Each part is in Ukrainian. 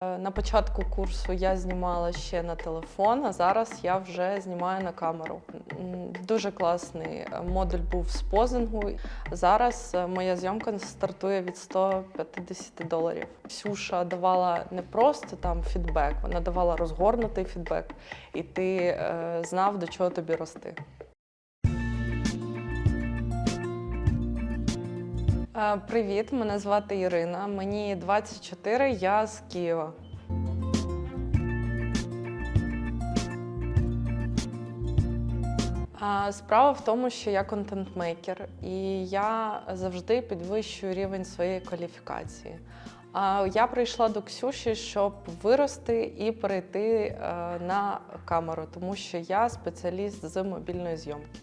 Е, На початку курсу я знімала ще на телефон, а зараз я вже знімаю на камеру. Дуже класний е, модуль був з позингу. Зараз е, моя зйомка стартує від 150 доларів. Ксюша давала не просто там фідбек, вона давала розгорнутий фідбек, і ти знав, до чого тобі рости. Привіт, мене звати Ірина. Мені 24, я з Києва. Справа в тому, що я контент-мейкер, і я завжди підвищую рівень своєї кваліфікації. А Я прийшла до Ксюші, щоб вирости і перейти е, на камеру, тому що я спеціаліст з мобільної зйомки.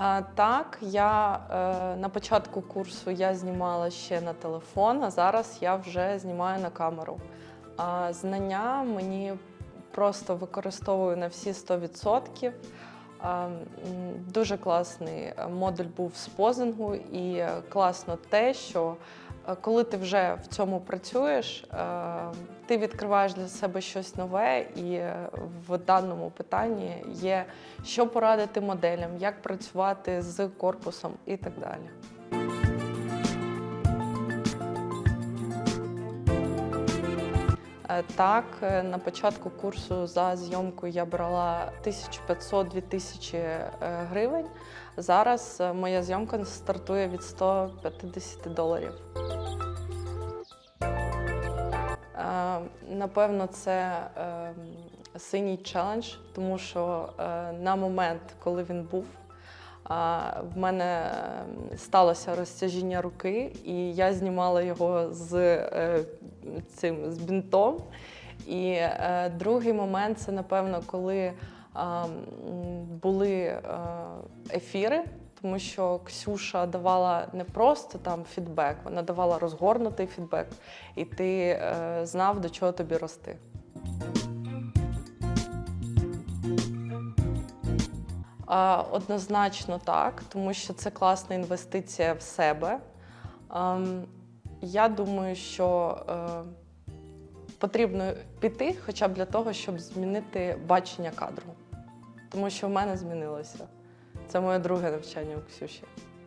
А, Так, я е, на початку курсу я знімала ще на телефон, а зараз я вже знімаю на камеру. А знання мені просто використовую на всі 100%. А, Дуже класний модуль був з позингу, і е, класно те, що е, коли ти вже в цьому працюєш, е, ти відкриваєш для себе щось нове, і е, в даному питанні є що порадити моделям, як працювати з корпусом і так далі. Так, е, на початку курсу за зйомку я брала 1500-2000 е, гривень. Зараз е, моя зйомка стартує від 150 доларів. Е, Напевно, це е, синій челендж, тому що е, на момент, коли він був, в мене сталося розтяжіння руки, і я знімала його з е, цим з бінтом. І е, другий момент це, напевно, коли були е, ефіри, тому що Ксюша давала не просто там фідбек, вона давала розгорнутий фідбек, і ти е, знав, до чого тобі рости. Однозначно так, тому що це класна інвестиція в себе. Ем, Я думаю, що е, потрібно піти хоча б для того, щоб змінити бачення кадру. Тому що в мене змінилося. Це моє друге навчання у Ксюші.